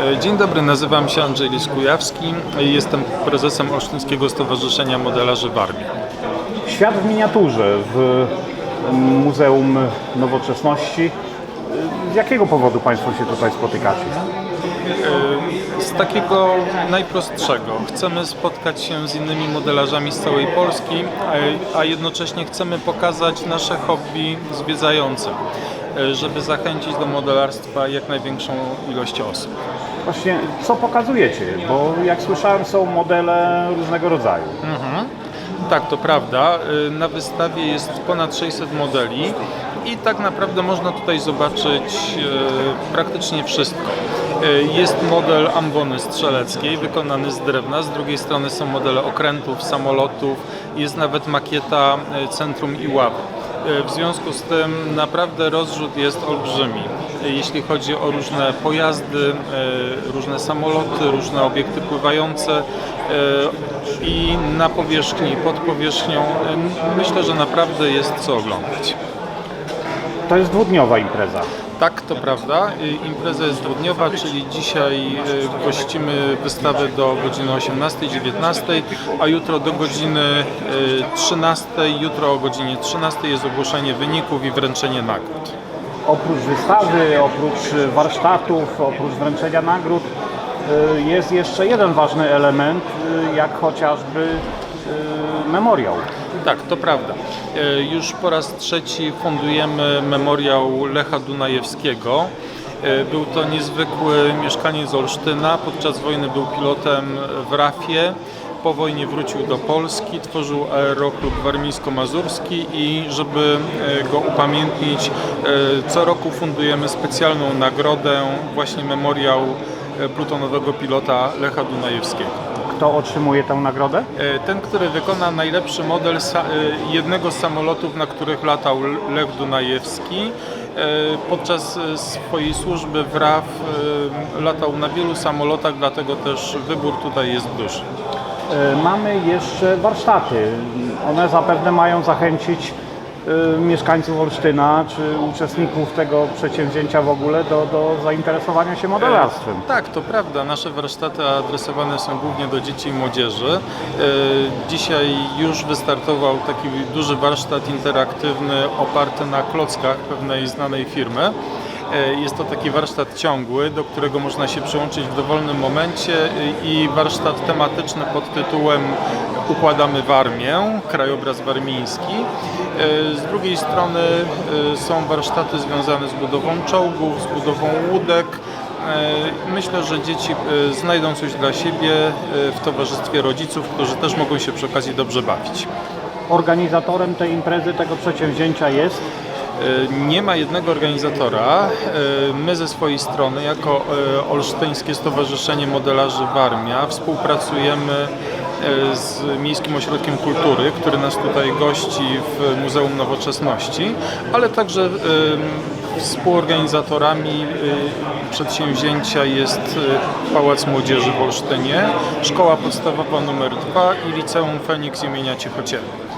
E, Dzień dobry, nazywam się Andrzej Liskujawski i jestem prezesem Olsztyńskiego Stowarzyszenia Modelarzy w Armii. Świat w miniaturze w Muzeum Nowoczesności. Z jakiego powodu Państwo się tutaj spotykacie? E, Z takiego najprostszego. Chcemy spotkać się z innymi modelarzami z całej Polski, a- a jednocześnie chcemy pokazać nasze hobby zwiedzającym, e, żeby zachęcić do modelarstwa jak największą ilość osób. Właśnie co pokazujecie? Bo jak słyszałem są modele różnego rodzaju. Tak, to prawda. Y, Na wystawie jest ponad 600 modeli i tak naprawdę można tutaj zobaczyć y, praktycznie wszystko. Jest model ambony strzeleckiej wykonany z drewna, z drugiej strony są modele okrętów, samolotów, jest nawet makieta centrum Iławy. Y, W związku z tym naprawdę rozrzut jest olbrzymi. Jeśli chodzi o różne pojazdy, y, różne samoloty, różne obiekty pływające y, i na powierzchni, pod powierzchnią, myślę, że naprawdę jest co oglądać. To jest dwudniowa impreza. Tak, to prawda. Y, Impreza jest dwudniowa, czyli dzisiaj y, gościmy wystawę do godziny 18-19, a jutro do godziny y, 13. Jutro o godzinie 13 jest ogłoszenie wyników i wręczenie nagród. Oprócz wystawy, oprócz warsztatów, oprócz wręczenia nagród y, jest jeszcze jeden ważny element, y, jak chociażby y, memoriał. Tak, to prawda. E, Już po raz trzeci fundujemy memoriał Lecha Dunajewskiego. E, Był to niezwykły mieszkaniec Olsztyna. Podczas wojny był pilotem w RAF-ie. Po wojnie wrócił do Polski, tworzył aeroklub warmińsko-mazurski i żeby e, go upamiętnić, co roku fundujemy specjalną nagrodę, właśnie memoriał plutonowego pilota Lecha Dunajewskiego. Kto otrzymuje tę nagrodę? E, Ten, który wykona najlepszy model e, jednego z samolotów, na których latał Lech Dunajewski. E, Podczas swojej służby w RAF latał na wielu samolotach, dlatego też wybór tutaj jest duży. Mamy jeszcze warsztaty. One zapewne mają zachęcić mieszkańców Olsztyna czy uczestników tego przedsięwzięcia w ogóle do, do zainteresowania się modelarstwem. Tak, to prawda. Nasze warsztaty adresowane są głównie do dzieci i młodzieży. E, Dzisiaj już wystartował taki duży warsztat interaktywny oparty na klockach pewnej znanej firmy. E, Jest to taki warsztat ciągły, do którego można się przyłączyć w dowolnym momencie i warsztat tematyczny pod tytułem Układamy Warmię, krajobraz warmiński. E, Z drugiej strony e, są warsztaty związane z budową czołgów, z budową łódek. Myślę, że dzieci znajdą coś dla siebie w towarzystwie rodziców, którzy też mogą się przy okazji dobrze bawić. Organizatorem tej imprezy, tego przedsięwzięcia jest Nie ma jednego organizatora. E, My ze swojej strony, jako e, Olsztyńskie Stowarzyszenie Modelarzy Warmia, współpracujemy e, z Miejskim Ośrodkiem Kultury, który nas tutaj gości w Muzeum Nowoczesności, ale także e, współorganizatorami e, przedsięwzięcia jest e, Pałac Młodzieży w Olsztynie, Szkoła Podstawowa nr 2 i Liceum Feniks imienia Ciechociela.